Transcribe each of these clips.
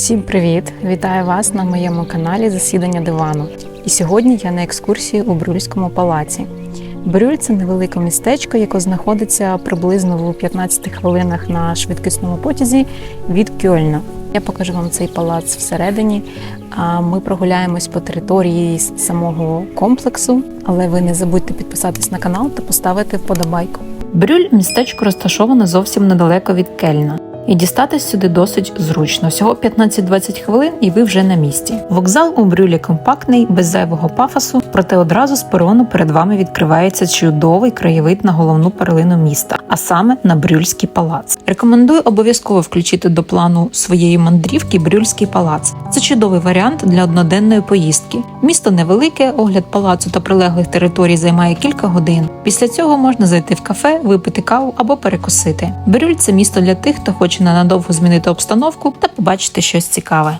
Всім привіт! Вітаю вас на моєму каналі Засідання дивану. І сьогодні я на екскурсії у Брюльському палаці. Брюль це невелике містечко, яке знаходиться приблизно у 15 хвилинах на швидкісному потязі від Кьольна. Я покажу вам цей палац всередині. А ми прогуляємось по території самого комплексу, але ви не забудьте підписатись на канал та поставити вподобайку. Брюль містечко розташоване зовсім недалеко від Кельна. І дістатись сюди досить зручно. Всього 15-20 хвилин, і ви вже на місці. Вокзал у Брюлі компактний, без зайвого пафосу, проте одразу з перону перед вами відкривається чудовий краєвид на головну перлину міста, а саме на Брюльський палац. Рекомендую обов'язково включити до плану своєї мандрівки Брюльський палац. Це чудовий варіант для одноденної поїздки. Місто невелике, огляд палацу та прилеглих територій займає кілька годин. Після цього можна зайти в кафе, випити каву або перекусити. Брюль це місто для тих, хто хоче ненадовго змінити обстановку та побачити щось цікаве.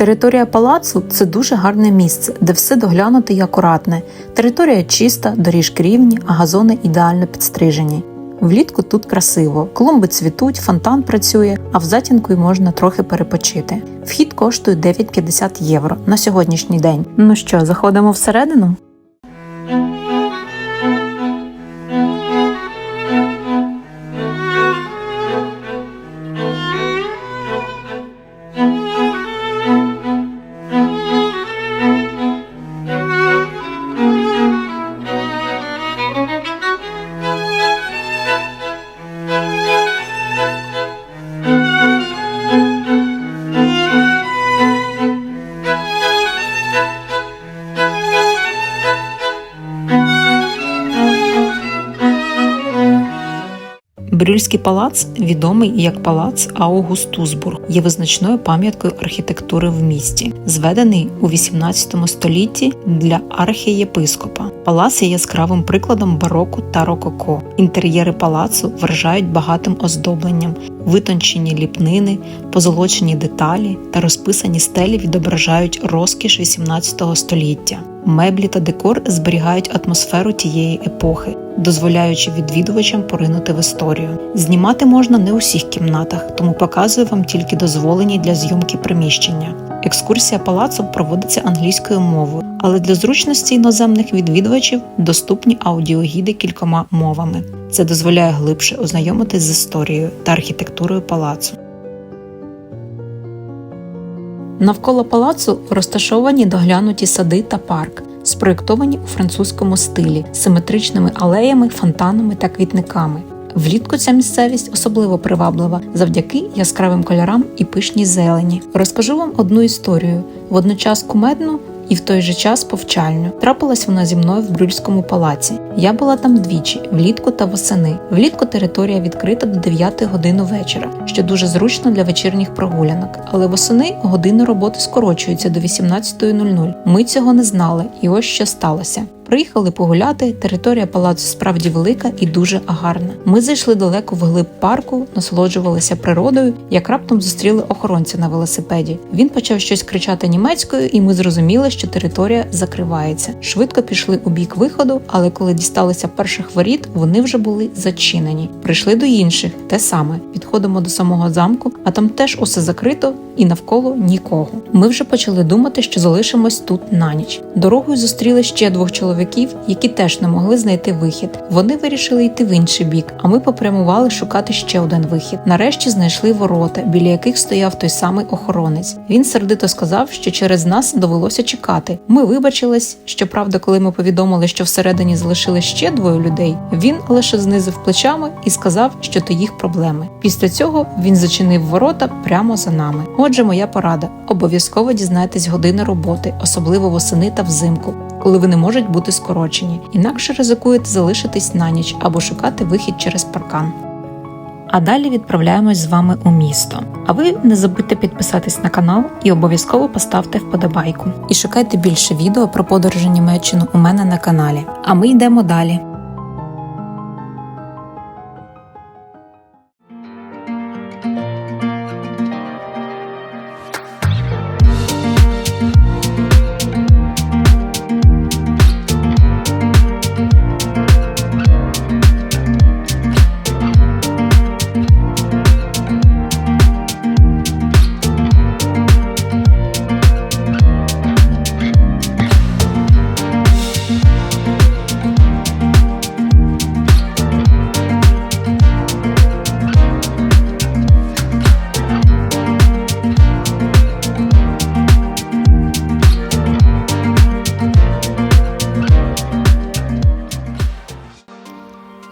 Територія палацу це дуже гарне місце, де все доглянуте і акуратне. Територія чиста, доріжки рівні, а газони ідеально підстрижені. Влітку тут красиво, клумби цвітуть, фонтан працює, а в затінку й можна трохи перепочити. Вхід коштує 9,50 євро на сьогоднішній день. Ну що, заходимо всередину? Брюльський палац, відомий як палац Аугустусбург, є визначною пам'яткою архітектури в місті, зведений у 18 столітті для архієпископа. Палац є яскравим прикладом бароко та рококо. Інтер'єри палацу вражають багатим оздобленням, витончені ліпнини, позолочені деталі та розписані стелі відображають розкіш 18 століття. Меблі та декор зберігають атмосферу тієї епохи, дозволяючи відвідувачам поринути в історію. Знімати можна не у всіх кімнатах, тому показую вам тільки дозволені для зйомки приміщення. Екскурсія палацом проводиться англійською мовою, але для зручності іноземних відвідувачів доступні аудіогіди кількома мовами. Це дозволяє глибше ознайомитись з історією та архітектурою палацу. Навколо палацу розташовані доглянуті сади та парк, спроєктовані у французькому стилі, симетричними алеями, фонтанами та квітниками. Влітку ця місцевість особливо приваблива завдяки яскравим кольорам і пишній зелені. Розкажу вам одну історію, водночас кумедну і в той же час повчальню. Трапилась вона зі мною в Брюльському палаці. Я була там двічі, влітку та восени. Влітку територія відкрита до 9 години вечора, що дуже зручно для вечірніх прогулянок. Але восени години роботи скорочуються до 18.00. Ми цього не знали, і ось що сталося. Приїхали погуляти. Територія палацу справді велика і дуже гарна. Ми зайшли далеко вглиб парку, насолоджувалися природою, як раптом зустріли охоронця на велосипеді. Він почав щось кричати німецькою, і ми зрозуміли, що територія закривається. Швидко пішли у бік виходу, але коли дісталися перших воріт, вони вже були зачинені. Прийшли до інших, те саме. Підходимо до самого замку, а там теж усе закрито і навколо нікого. Ми вже почали думати, що залишимось тут на ніч. Дорогою зустріли ще двох чоловіків, які теж не могли знайти вихід. Вони вирішили йти в інший бік, а ми попрямували шукати ще один вихід. Нарешті знайшли ворота, біля яких стояв той самий охоронець. Він сердито сказав, що через нас довелося чекати. Ми вибачились. Щоправда, коли ми повідомили, що всередині залишили ще двоє людей, він лише знизив плечами і сказав, що то їх проблеми. Після цього він зачинив ворота прямо за нами. Отже, моя порада: обов'язково дізнайтесь години роботи, особливо восени та взимку, коли вони можуть бути скорочені. Інакше ризикуєте залишитись на ніч або шукати вихід через паркан. А далі відправляємось з вами у місто. А ви не забудьте підписатись на канал і обов'язково поставте вподобайку. І шукайте більше відео про подорожі Німеччину у мене на каналі. А ми йдемо далі.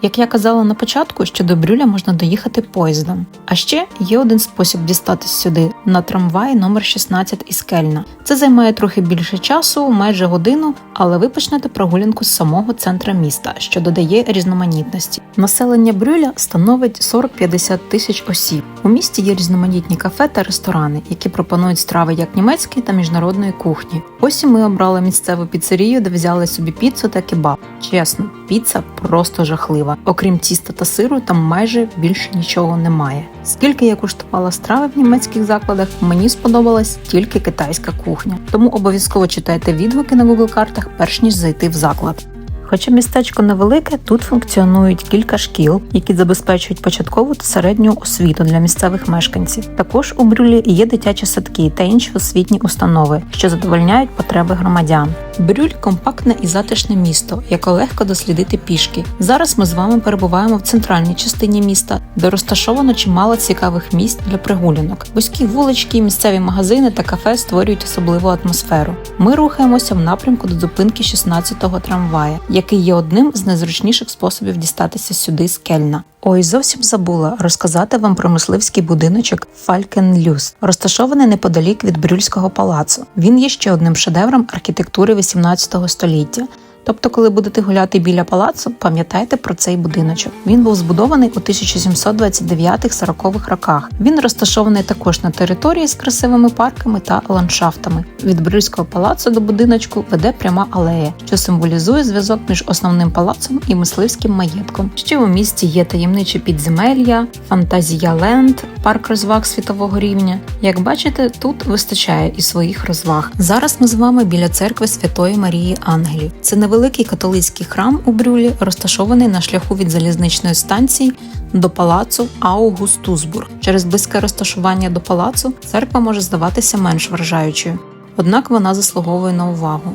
Як я казала на початку, що до Брюля можна доїхати поїздом. А ще є один спосіб дістатись сюди на трамваї номер 16 із Кельна. Це займає трохи більше часу, майже годину, але ви почнете прогулянку з самого центра міста, що додає різноманітності. Населення Брюля становить 40-50 тисяч осіб. У місті є різноманітні кафе та ресторани, які пропонують страви як німецької та міжнародної кухні. Ось і ми обрали місцеву піцерію, де взяли собі піцу та кебаб. Чесно, піца просто жахлива. Окрім тіста та сиру, там майже більше нічого немає. Скільки я куштувала страви в німецьких закладах, мені сподобалась тільки китайська кухня. Тому обов'язково читайте відгуки на Google картах, перш ніж зайти в заклад. Хоча містечко невелике, тут функціонують кілька шкіл, які забезпечують початкову та середню освіту для місцевих мешканців. Також у Брюлі є дитячі садки та інші освітні установи, що задовольняють потреби громадян. Брюль компактне і затишне місто, яке легко дослідити пішки. Зараз ми з вами перебуваємо в центральній частині міста, де розташовано чимало цікавих місць для прогулянок. Вузькі вулички, місцеві магазини та кафе створюють особливу атмосферу. Ми рухаємося в напрямку до зупинки 16-го трамвая, який є одним з найзручніших способів дістатися сюди з Кельна. Ой, зовсім забула розказати вам про мисливський будиночок Фалькенлюс, розташований неподалік від Брюльського палацу. Він є ще одним шедевром архітектури 18 століття. Тобто, коли будете гуляти біля палацу, пам'ятайте про цей будиночок. Він був збудований у 1729-40-х роках. Він розташований також на території з красивими парками та ландшафтами. Від Брюльського палацу до будиночку веде пряма алея, що символізує зв'язок між основним палацом і мисливським маєтком. Ще у місті є таємничі підземелля, фантазія ленд, парк розваг світового рівня. Як бачите, тут вистачає і своїх розваг. Зараз ми з вами біля церкви Святої Марії Ангелів. Це невеликий католицький храм у Брюлі, розташований на шляху від залізничної станції до палацу Аугустусбург. Через близьке розташування до палацу церква може здаватися менш вражаючою, однак вона заслуговує на увагу.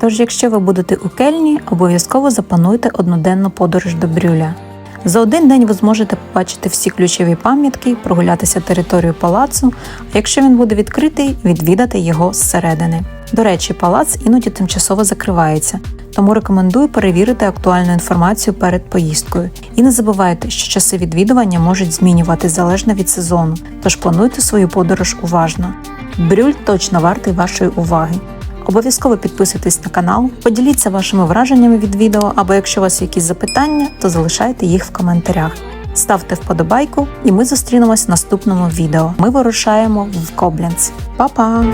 Тож, якщо ви будете у Кельні, обов'язково заплануйте одноденну подорож до Брюля. За один день ви зможете побачити всі ключові пам'ятки, прогулятися територію палацу, а якщо він буде відкритий, відвідати його зсередини. До речі, палац іноді тимчасово закривається, тому рекомендую перевірити актуальну інформацію перед поїздкою. І не забувайте, що часи відвідування можуть змінювати залежно від сезону, тож плануйте свою подорож уважно. Брюль точно вартий вашої уваги. Обов'язково підписуйтесь на канал, поділіться вашими враженнями від відео, або якщо у вас якісь запитання, то залишайте їх в коментарях. Ставте вподобайку, і ми зустрінемось в наступному відео. Ми вирушаємо в Коблінц! Па-па!